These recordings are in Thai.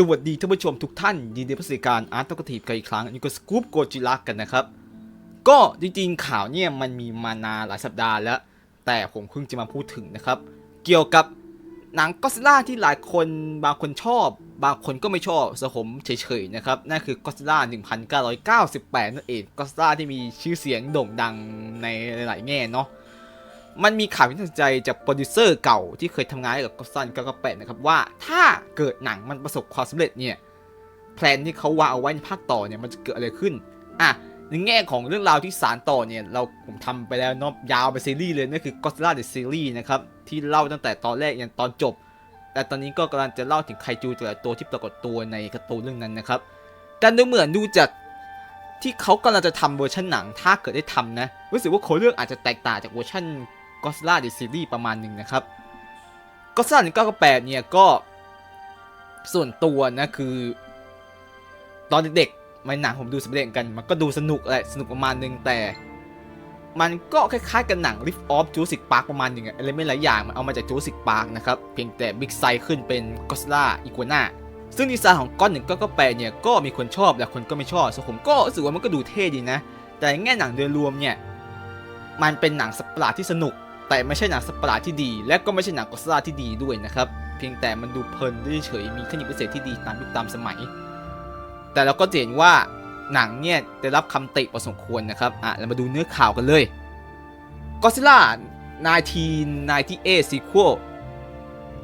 สวัสดีท่านผู้ชมทุกท่าน ยินดีผู้สื่อการอาร์ตตกทีกันอีกครั้งอยู่กับสกู๊ปโกจิลักกันนะครับ ก็จริงๆข่าวเนี่ยมันมีมานานหลายสัปดาห์แล้ว แต่ผมเพิ่งจะมาพูดถึงนะครับ เกี่ยวกับหนังก็ซิล่าที่หลายคนบางคนชอบ บางคนก็ไม่ชอบสผมเฉยๆนะครับ นั่นคือก็ซิล่า1998 นั่นเองก็ซิล่าที่มีชื่อเสียงโด่งดังในหลายแง่เนาะ มันมีข่าวที่น่าสนใจจากโปรดิวเซอร์เก่าที่เคยทำงานกับก็ซันก็แปนะครับว่าถ้าเกิดหนังมันประสบความสำเร็จเนี่ยแพลนที่เขาวางเอาไว้ในภาคต่อเนี่ยมันจะเกิดอะไรขึ้นอะในแง่ของเรื่องราวที่สารต่อเนี่ยเราผมทำไปแล้วนาะยาวไปซีรีส์เลยนั่นคือ Godzilla the Series นะครับที่เล่าตั้งแต่ตอนแรกยันตอนจบ แต่ตอนนี้ก็กำลังจะเล่าถึงไคจูแต่ละตัวที่ปรากฏตัวในการ์ตูนเรื่องนั้นนะครับแต่ดูเหมือนดูจากที่เขากำลังจะทำเวอร์ชันหนังถ้าเกิดได้ทำนะรู้สึกว่าโคเรื่องอาจจะแตกต่างจากเวอร์ชัน ก็สล่าเดซีรีส์ประมาณหนึ่งนะครับก็ส z ล่าหนึ่งเก้าแปดเนี่ยก็ส่วนตัวนะคือ ตอนเด็กๆมันหนังผมดูสำเร็จกัน มันก็ดูสนุกแหละสนุกประมาณหนึ่งแต่ มันก็คล้ายๆกับหนัง Lift Off Jurassic Park ประมาณหนึ่งอะอะไรไม่หลายอย่างมันเอามาจาก Jurassic Park นะครับเพียงแต่บิ๊กไซส์ขึ้นเป็นก็ส z ล่าอีกัวนาซึ่งดีไซน์ของก้อนหนึ่งก็ก็แปดเนี่ยก็มีคนชอบและคนก็ไม่ชอบส่วนผมก็รู้สึกว่ามันก็ดูเท่ดีนะ แต่แง่หนังโดยรวมเนี่ย มันเป็นหนังสัตว์ปหลาดที่สนุก แต่ไม่ใช่หนังสัตว์ประหลาดที่ดี และก็ไม่ใช่หนังกอสซาที่ดีด้วยนะครับ เพียงแต่มันดูเพลินเฉยมีเทคนิคพิเศษที่ดีตามยุคตามสมัย แต่เราก็จะเห็นว่าหนังเนี่ยได้รับคำติพอสมควรนะครับ อะ เรามาดูเนื้อข่าวกันเลยก็ซิล่า1998 sequel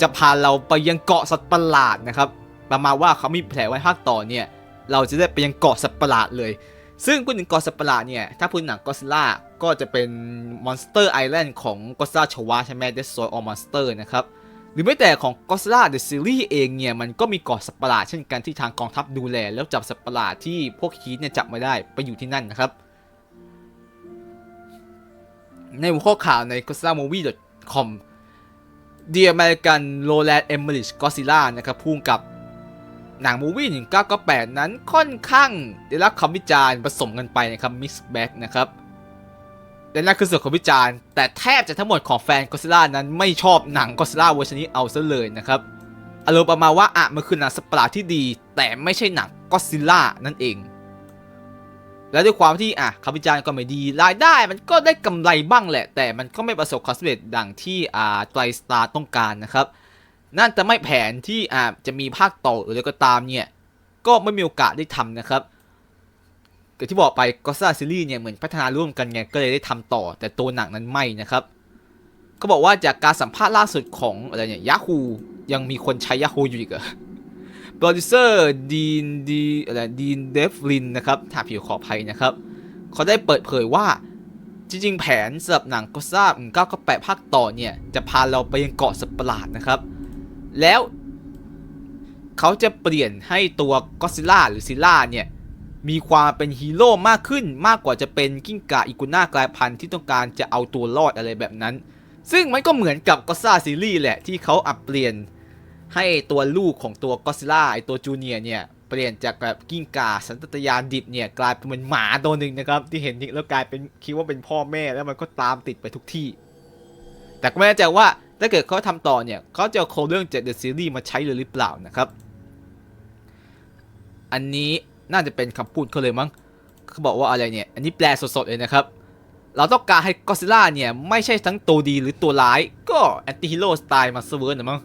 จะพาเราไปยังเกาะสัตว์ประหลาดนะครับ ประมาณว่าเขามีแผนไว้ภาคต่อเนี่ย เราจะได้ไปยังเกาะสัตว์ประหลาดเลย ซึ่งพูดถึงเกาะสัประหลาเนี่ย ถ้าพูดหนังก็ซิล่าก็จะเป็น Monster Island ของก็ซิล่าชวาใช่ไหม Destroy All Monster นะครับ หรือไม่แต่ของ Godzilla The Series เองเนี่ย มันก็มีเกาะสัตว์ประหลาดเช่นกันที่ทางกองทัพดูแล แล้วจับสัตว์ประหลาดที่พวกฮีทเนี่ยจับไมาได้ไปอยู่ที่นั่นนะครับ ในหัวข้อข่าวใน GodzillaMovie.com The American Roland Emmerich Godzilla นะครับพุ่งกับ หนังมูวี่1998นั้นค่อนข้างได้รับคำวิจารณ์ผสมกันไปนะครับ mix back นะครับและนั่นคือส่วนของวิจารณ์แต่แทบจะทั้งหมดของแฟนก็ซิล่านั้นไม่ชอบหนังก็ซิล่าเวอร์ชันนี้เอาซะเลยนะครับอารมณ์ประมาณว่าอะมันคือหนังสปาร์ที่ดี แต่ไม่ใช่หนังก็ซิล่านั่นเอง และด้วยความที่อะคำวิจารณ์ก็ไม่ดีรายได้มันก็ได้กำไรบ้างแหละ แต่มันก็ไม่ประสบความสำเร็จดังที่อ่าไตรสตาร์ต้องการนะครับ นั่นจะไม่แผนที่อาจจะมีภาคต่อหรืออะไรก็ตามเนี่ย ก็ไม่มีโอกาสได้ทำนะครับก็ที่บอกไปก็ซ่าซีรีส์เนี่ยเหมือนพัฒนาร่วมกันไงก็เลยได้ทำต่อ แต่ตัวหนังนั้นไม่นะครับเขาบอกว่าจากการสัมภาษณ์ล่าสุดของอะไรเนี่ยยาฮูยังมีคนใช้ยาฮูอยู่อีกเหรอโปรดิวเซอร์ดีนดีอะไรดีนเดฟลินนะครับถ้าผิวขออภัยนะครับเขาได้เปิดเผยว่าจริงๆ แผนสำหรับหนังก็ซ่า1998ภาคต่อเนี่ย จะพาเราไปยังเกาะสัตว์ปหลาดนะครับ แล้ว เขาจะเปลี่ยนให้ตัวก็ซิล่าหรือซิล่าเนี่ย มีความเป็นฮีโร่มากขึ้นมากกว่าจะเป็นกิ้งก่าอิกุน่ากลายพันธุ์ที่ต้องการจะเอาตัวรอดอะไรแบบนั้น ซึ่งมันก็เหมือนกับก็ซ่าซีรีส์แหละที่เขาอัปเปลี่ยนให้ตัวลูกของตัวก็ซิล่าไอตัวจูเนียเนี่ยเปลี่ยนจากแบบกิ้งก่าสันตยานดิบเนี่ยกลายเป็นเหมือนหมาตัวหนึ่งนะครับ ที่เห็นนี่แล้วกลายเป็นคิดว่าเป็นพ่อแม่แล้วมันก็ตามติดไปทุกที่ แต่ก็ไม่แน่ใจว่า ถ้าเกิดเขาทำต่อเนี่ยเขาจะเอาโคเรื่องจากเดอะซีรีส์มาใช้เลยหรือเปล่านะครับ อันนี้น่าจะเป็นคำพูดเขาเลยมั้งเขาบอกว่าอะไรเนี่ย อันนี้แปลสดๆเลยนะครับ เราต้องการให้ก็ซิล่าเนี่ย ไม่ใช่ทั้งตัวดีหรือตัวร้าย ก็แอนตี้ฮีโร่สไตล์มาสเวิร์นะมั้ง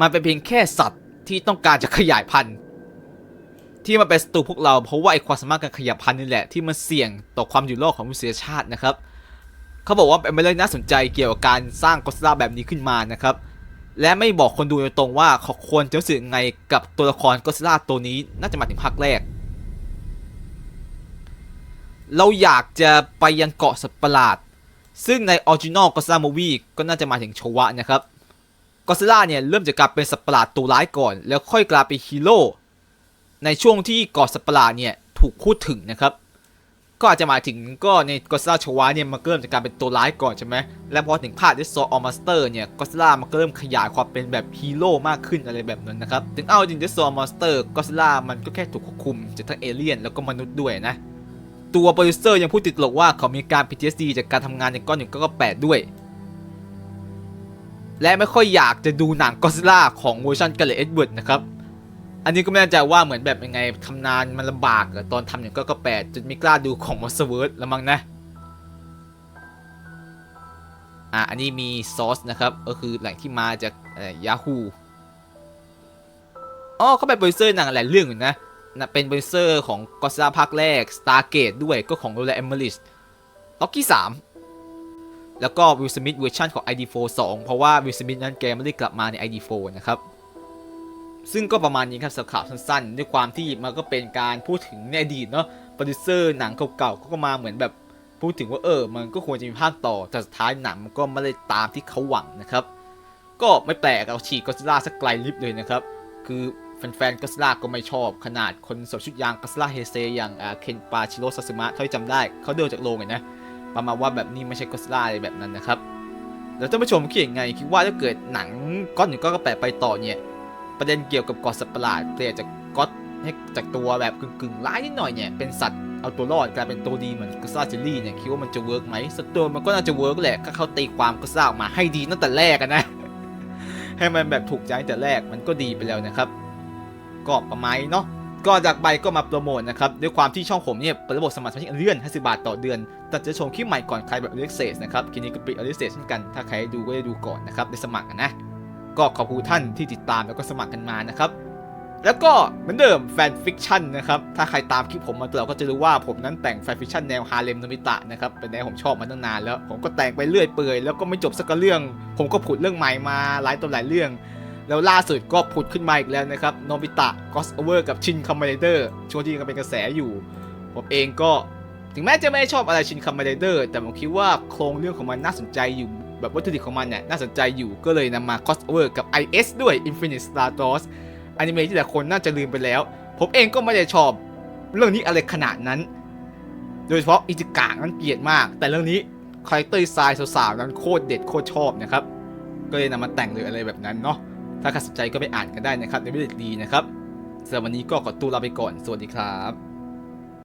มันเป็นเพียงแค่สัตว์ที่ต้องการจะขยายพันธุ์ ที่มันเป็นศัตรูพวกเราเพราะว่าไอความสามารถการขยายพันธุ์นี่แหละที่มันเสี่ยงต่อความอยู่รอดของมนุษยชาตินะครับ เขาบอกว่าเป็นเรื่องน่าสนใจเกี่ยวกับการสร้างก็ซิล่าแบบนี้ขึ้นมานะครับ และไม่บอกคนดูตรงๆว่าเขาควรจะรู้สึกไงกับตัวละครก็ซิล่าตัวนี้น่าจะมาถึงภาคแรก เราอยากจะไปยังเกาะสัตว์ประหลาด ซึ่งในออริจินอลก็ซิล่ามูวี่ก็น่าจะมาถึงโชวะนะครับก็ซิล่าเนี่ยเริ่มจากการเป็นสัตว์ประหลาดตัวร้ายก่อน แล้วค่อยกลายเป็นฮีโร่ในช่วงที่เกาะสัตว์ประหลาดเนี่ยถูกพูดถึงนะครับ ก็อาจจะหมายถึงก็ในก็ซิล่าชวาเนี่ยมันเริ่มจากการเป็นตัวร้ายก่อนใช่ไหมและพอถึงภาค Death Sword All Monster เนี่ยก็ซิล่ามันก็เริ่มขยายความเป็นแบบฮีโร่มากขึ้นอะไรแบบนั้นนะครับ ถึงเอาจริง Death Sword All Monster ก็ซิล่ามันก็แค่ถูกควบคุมจากทั้งเอเลี่ยนแล้วก็มนุษย์ด้วยนะ ตัวโปรดิวเซอร์ยังพูดติดตลกว่าเขามีการ PTSD จากการทำงานในก้อนหนึ่งก็แปดด้วย และไม่ค่อยอยากจะดูหนังก็ซิล่าของเวอร์ชันกันเลยเอ็ดเวิร์ดนะครับ อันนี้ก็ไม่แน่ใจว่าเหมือนแบบยังไงทำนานมันลำบากอะตอนทำอย่างก็ก็แปดจนไม่กล้าดูของมอสเวิร์ดแล้วมั้งนะอะอันนี้มีซอสนะครับก็คือแหล่งที่มาจากยาฮูอ๋อเขาเป็นโปรดิวเซอร์หนังหลายเรื่องอยู่นะนะเป็นโปรดิวเซอร์ของก็ซิล่าภาคแรก Stargate ด้วยก็ของโรแลเอมเมลิสล็อกกี้ 3 แล้วก็วิลสมิธเวอร์ชันของ ID4 2 เพราะว่าวิลสมิธนั้นแกไม่ได้กลับมาใน ID4 นะครับ ซึ่งก็ประมาณนี้ครับสำหรับข่าวสั้นๆ ด้วยความที่มันก็เป็นการพูดถึงในอดีตเนาะโปรดิวเซอร์หนังเก่าๆก็มาเหมือนแบบพูดถึงว่าเออ มันก็ควรจะมีภาคต่อแต่สุดท้ายหนังมันก็ไม่ได้ตามที่เขาหวังนะครับ ก็ไม่แปลกเราฉีกก็ซิล่าสักไกลลิฟต์เลยนะครับ คือแฟนๆก็ซิล่าก็ไม่ชอบขนาดคนสวมชุดยางก็ซิล่าเฮเซอย่างอ่าเคนปาชิโรซาสึมะเท่าที่จำได้เขาเดินจากโรงเลยนะประมาณว่าแบบนี้ไม่ใช่ก็ซิล่าอะไรแบบนั้นนะครับแล้วท่านผู้ชมคิดยังไงคิดว่าถ้าเกิดหนังก้อนหนึ่งก็กระแปะไปต่อเนี่ย ประเด็นเกี่ยวกับกอดสัตว์ประหลาดเปลี่ยนจากก็อดให้จากตัวแบบกึ่งๆร้ายนิดหน่อยเนี่ยเป็นสัตว์เอาตัวรอดกลายเป็นตัวดีเหมือนกัสซาเจลลี่เนี่ยคิดว่ามันจะเวิร์กไหมสตัวมันก็น่าจะเวิร์กแหละก็เขาตีความกัสซาออกมาให้ดีตั้งแต่แรกนะ ให้มันแบบถูกใจตั้งแต่แรกมันก็ดีไปแล้วนะครับ ก็ประมาณเนาะก็จากไปก็มาโปรโมทนะครับด้วยความที่ช่องผมเนี่ยเปิดระบบสมัครสมาชิกเลื่อน50บาทต่อเดือนแต่จะชมคลิปใหม่ก่อนใครแบบ Early Access นะครับคลิปนี้ก็เป็น Early Access เช่นกันถ้าใครดูก็ได้ดูก่อนนะครับได้สมัครนะ ก็ขอบคุณท่านที่ติดตามแล้วก็สมัครกันมานะครับ แล้วก็เหมือนเดิมแฟนฟิกชันนะครับ ถ้าใครตามคลิปผมมาตลอดก็จะรู้ว่าผมนั้นแต่งแฟนฟิกชันแนวฮาเลมโนบิตะนะครับ เป็นแนวผมชอบมาตั้งนานแล้ว ผมก็แต่งไปเรื่อยเปื่อยแล้วก็ไม่จบสักเรื่อง ผมก็ผุดเรื่องใหม่มาหลายตัวหลายเรื่อง แล้วล่าสุดก็ผุดขึ้นมาอีกแล้วนะครับโนบิตะกอสโอเวอร์กับชินคัมเบเดอร์ช่วงที่กำลังเป็นกระแสอยู่ ผมเองก็ถึงแม้จะไม่ชอบอะไรชินคัมเบเดอร์แต่ผมคิดว่าโครงเรื่องของมันน่าสนใจอยู่ แบบวัตถุดิบของมันเนี่ยน่าสนใจอยู่ก็เลยนำมา crossover กับ IS ด้วย Infinite Star Wars อนิเมะที่หลายคนน่าจะลืมไปแล้ว ผมเองก็ไม่ได้ชอบเรื่องนี้อะไรขนาดนั้น โดยเฉพาะอิจิกะนั้นเกลียดมาก แต่เรื่องนี้คาแรคเตอร์ไซน์สาวๆนั้นโคตรเด็ดโคตรชอบนะครับ ก็เลยนำมาแต่งเลยอะไรแบบนั้นเนาะถ้าใครสนใจก็ไปอ่านกันได้นะครับในวิดีโอดีนะครับสำหรับวันนี้ก็ขอตัวลาไปก่อนสวัสดีครับ